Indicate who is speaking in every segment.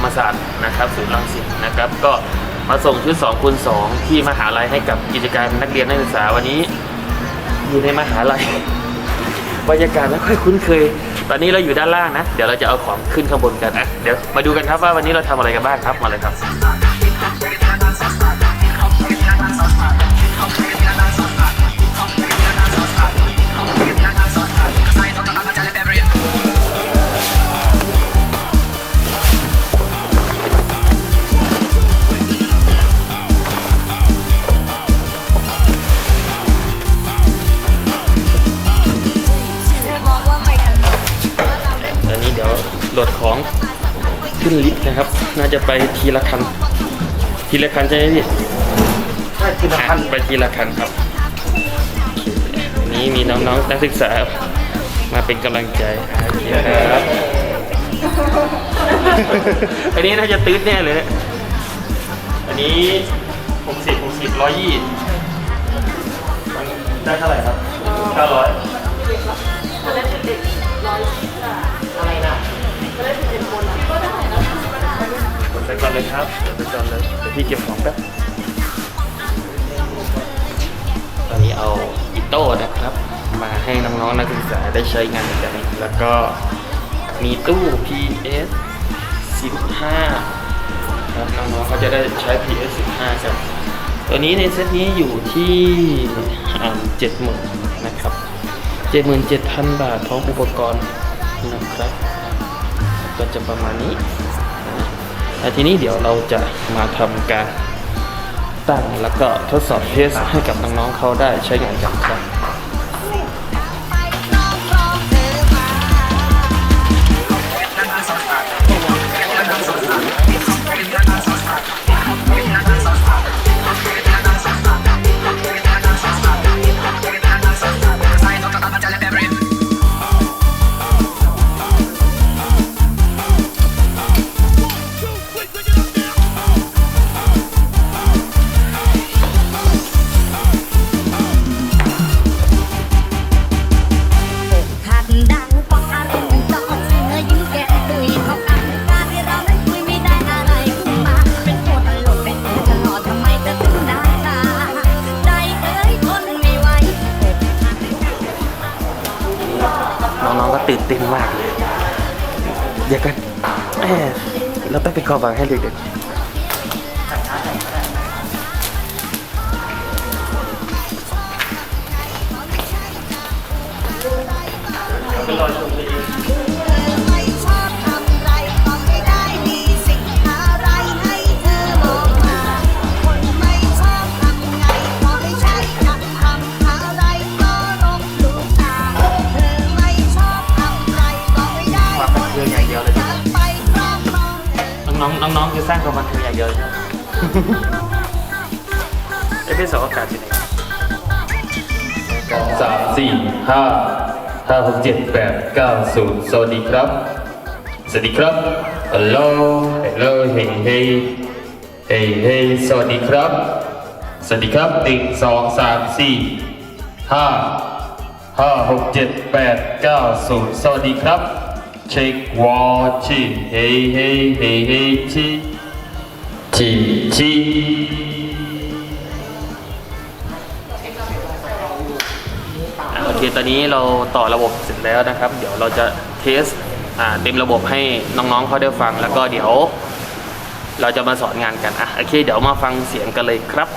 Speaker 1: รมศาสตร์นะครับศูนย์รังสิตนะครับ ก็มาส่งชุด2คูณ2ที่มหาลัยให้กับกิจการนักเรียนนักศึกษาวันนี้อยู่ในมหาลัยบรรยากาศไม่ค่อยคุ้นเคย ตอนนี้เราอยู่ด้านล่างนะ เดี๋ยวเราจะเอาของขึ้นข้างบนกันอะเดี๋ยวมาดูกันครับว่าวันนี้เราทำอะไรกันบ้างครับมาเลยครับ นลิฟต์นะครับ น่าจะไปทีละคัน ทีละคันใช่ไหมพี่
Speaker 2: ใช่ทีละคัน
Speaker 1: ไปทีละคันครับโอเคนี้มีน้องๆนักศึกษา มาเป็นกำลังใจโอเคครับอันนี้น่าจะตื้นแน่เลยเนี่ยอันนี้หกสิบหกสิบร้อยยี่ได้เท่าไหร่ครับเก้าร้อย
Speaker 2: ไป
Speaker 1: ก่อนเลยครับไปก่อนเลยเดี๋ยวพี่เก็บของแป๊บตอนนี้เอาอิโต้นะครับ มาให้น้องๆนักศึกษาได้ใช้งานกันแล้วก็มีตู้ PS 15ครับน้องๆเขาจะได้ใช้ PS 15กันตัวนี้ในเซตนี้อยู่ที่เจ็ดหมื่นนะครับเจ็ดหมื่นเจ็ดพันบาทพร้อมอุปกรณ์นะครับ ก็จะประมาณนี้ แล้วทีนี้เดี๋ยวเราจะมาทำการตั้งแล้วก็ทดสอบเทสให้กับน้องๆเขาได้ใช้งานกันครับ
Speaker 3: เดี๋ยว
Speaker 1: กันแหมเราต้องเป็นความหวังให้เด็กๆ ร้า
Speaker 3: ง
Speaker 1: ความบันเทิงอย่างเดียวใช่ไหมเอฟเอสอากาศที่ไหน
Speaker 4: สามสี่ห้าห้าหกเจ็ดแปดเก้าศูนย์สวัสดีครับ สวัสดีครับฮัลโหลฮัลโหลเฮ้เฮ้เฮ้เฮ้สวัสดีครับ สวัสดีครับหนึ่งสองสามสี่ห้าห้าหกเจ็ดแปดเก้าศูนย์สวัสดีครับเช็ควอชีเฮ้ เฮ้เฮ้เฮ้ชีชีชี
Speaker 1: อะโอเคตอนนี้เราต่อระบบเสร็จแล้วนะครับ เดี๋ยวเราจะเทสอ่าเต็มระบบให้น้องๆเขาได้ฟัง แล้วก็เดี๋ยว เราจะมาสอนงานกันอะโอเค เดี๋ยวมาฟังเสียงกันเลยครับ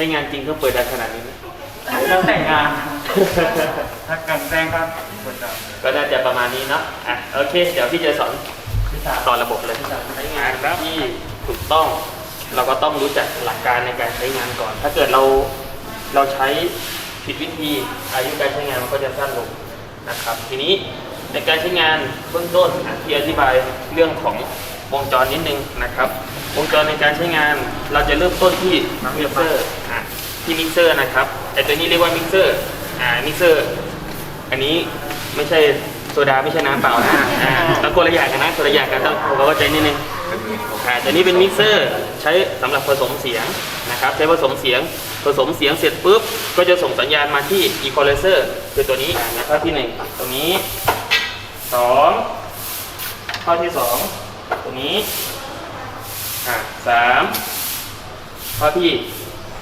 Speaker 1: ช้งานจริงก็เปิดได้ขนาดนี้ไหม
Speaker 2: เรื่องแต่งงาน ถ้ากันแต่งก็ควรจะ
Speaker 1: ก็น่าจะประมาณนี้เนาะอะโอเค เดี๋ยวพี่จะสอน
Speaker 2: วิชา
Speaker 1: สอนระบบเลยใช้งานที่ถูกต้อง เราก็ต้องรู้จักหลักการในการใช้งานก่อน ถ้าเกิดเราเราใช้ผิดวิธีอายุการใช้งานมันก็จะสั้นลงนะครับ ทีนี้ในการใช้งานเบื้องต้นอะที่อธิบายเรื่องของวงจรนิดนึงนะครับ วงจรในการใช้งานเราจะเริ่มต้นที่มิกเซอร์อะ ที่มิกเซอร์นะครับแต่ตัวนี้เรียกว่ามิกเซอร์อ่ามิกเซอร์อันนี้ไม่ใช่โซดาไม่ใช่น้ำเปล่านะอ่าแล้วคนละอย่างกันนะคนละอย่างกันต้องเราเข้าใจนิดนึงอ่าแต่นี้เป็นมิกเซอร์ใช้สำหรับผสมเสียงนะครับใช้ผสมเสียงผสมเสียงเสร็จปุ๊บก็จะส่งสัญญาณมาที่ equalizer คือตัวนี้นะครับที่หนึ่งตรงนี้สองข้อที่สองตัวนี้อ่าสามข้อที่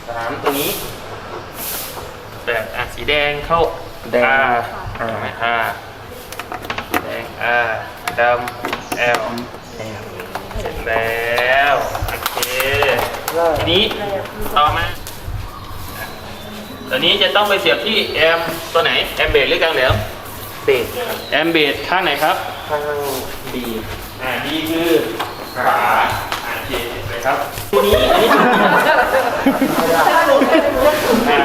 Speaker 1: สามตัวนี้แบบอะสีแดงเข้า
Speaker 2: แดง
Speaker 1: R
Speaker 2: อ่า
Speaker 1: อ่าแดง R ดำ L เสร็จแล้วโอเคทีนี้ต่อมาตัวนี้จะต้องไปเสียบที่แอมตัวไหนแอมเบสหรือกลางแหลม
Speaker 2: เบส
Speaker 1: แอมเบสข้างไหนครับ
Speaker 2: ข้างดี
Speaker 1: อ่าดีคือขวาอ่าโอเคเลยครับทีนี้อันนี้ อ่า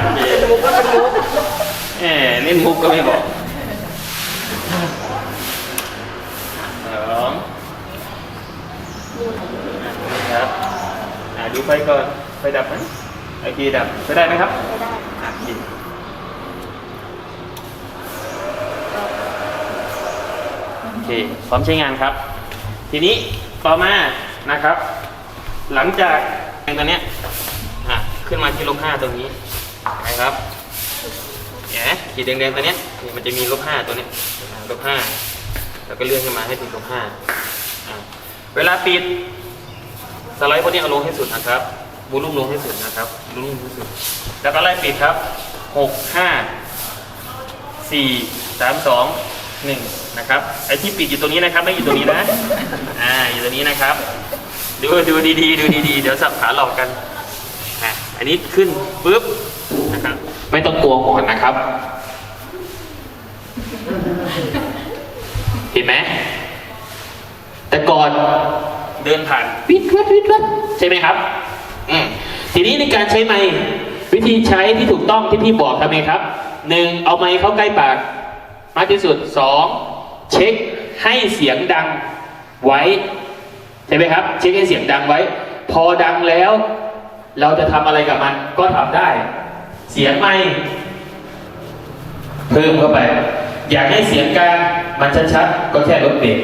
Speaker 1: โอเล่นมุกก็ไม่บอกสองครับอ่าดูไฟก่อนไฟดับไหมโอเคดับไฟได้ไหมครับไม่ได้อ่าโอเคโอเคพร้อมใช้งานครับ ทีนี้ต่อมานะครับ หลังจากแรงตัวเนี้ย ขึ้นมาที่ลบห้าตรงนี้นะครับเนี่ยขีดแดงๆตัวเนี้ยนี่มันจะมีลบห้าตัวเนี้ยลบห้าแล้วก็เลื่อนขึ้นมาให้ถึงลบห้าเวลาปิดสไลด์พวกนี้เอาลงให้สุดนะครับบูลุ่มลงให้สุดนะครับบูลุ่มให้สุด แล้วก็ไล่ปิดครับหกห้าสี่สามสองหนึ่งนะครับไอที่ปิดอยู่ตรงนี้นะครับไม่อยู่ตรงนี้นะอ่าอยู่ตรงนี้นะครับ ดูดูดีๆดูดีๆเดี๋ยวสับขาหลอกกัน อะอันนี้ขึ้นปุ๊บนะครับไม่ต้องกลัวก่อนนะครับ เห็นไหมแต่ก่อนเดินผ่านวิดวัดวิดวัดใช่ไหมครับ อืมทีนี้ในการใช้ไม้วิธีใช้ที่ถูกต้องที่พี่บอกทำไงครับหนึ่งเอาไม้เข้าใกล้ปาก มากที่สุดสองเช็คให้เสียงดังไว้ใช่ไหมครับ เช็คให้เสียงดังไว้ พอดังแล้ว เราจะทำอะไรกับมันก็ทำได้ เสียงไม้เพิ่มเข้าไป อยากให้เสียงกลางมันชัดๆก็แค่ลดเบรก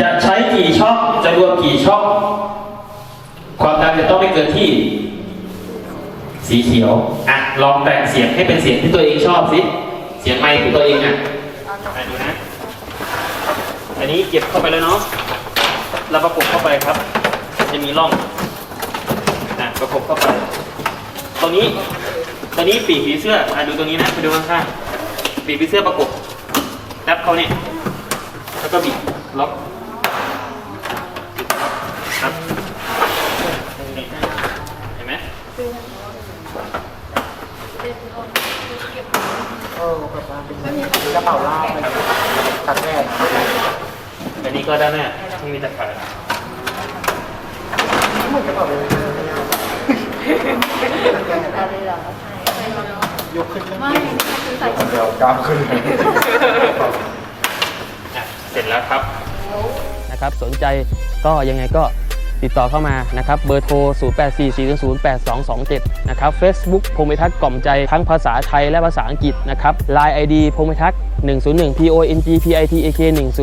Speaker 1: จะใช้กี่ช่องจะรวมกี่ช่องความดังจะต้องไม่เกินที่ สีเขียวอะลองแต่งเสียงให้เป็นเสียงที่ตัวเองชอบสิเสียงไมค์ของตัวเองอะอะดูนะอันนี้เก็บเข้าไปแล้วเนาะแล้วประกบเข้าไปครับ จะมีร่อง ประกบเข้าไปตรงนี้ตรงนี้ปีกผีเสื้ออะดูตรงนี้นะไปดูข้างๆปีกผีเสื้อประกบแรปเขาเนี่ยแล้วก็บิดล็อกครับเห็นไหม
Speaker 2: โอ้แบบว่าเป็นกระเป๋าลาตัดแรก
Speaker 1: อันนี้ก็ด้านหน้าที่มีตะข่าย
Speaker 2: เหมือนกระเป๋าเลย ยกขึ้นไม่เดี๋ยวกล้ามขึ้น
Speaker 1: อะเสร็จแล้วครับ นะครับสนใจก็ยังไงก็ติดต่อเข้ามานะครับเบอร์โทร 0844008227 นะครับ Facebook พงมิทัศน์กล่อมใจทั้งภาษาไทยและภาษาอังกฤษนะครับ Line ID พงมิทัศน์101 P O N G P I T A K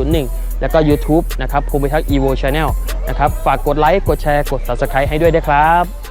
Speaker 1: 101 แล้วก็ YouTube นะครับพงมิทัศน์ Evo Channel นะครับ ฝากกดไลค์ กดแชร์ กด Subscribe ให้ด้วยนะครับ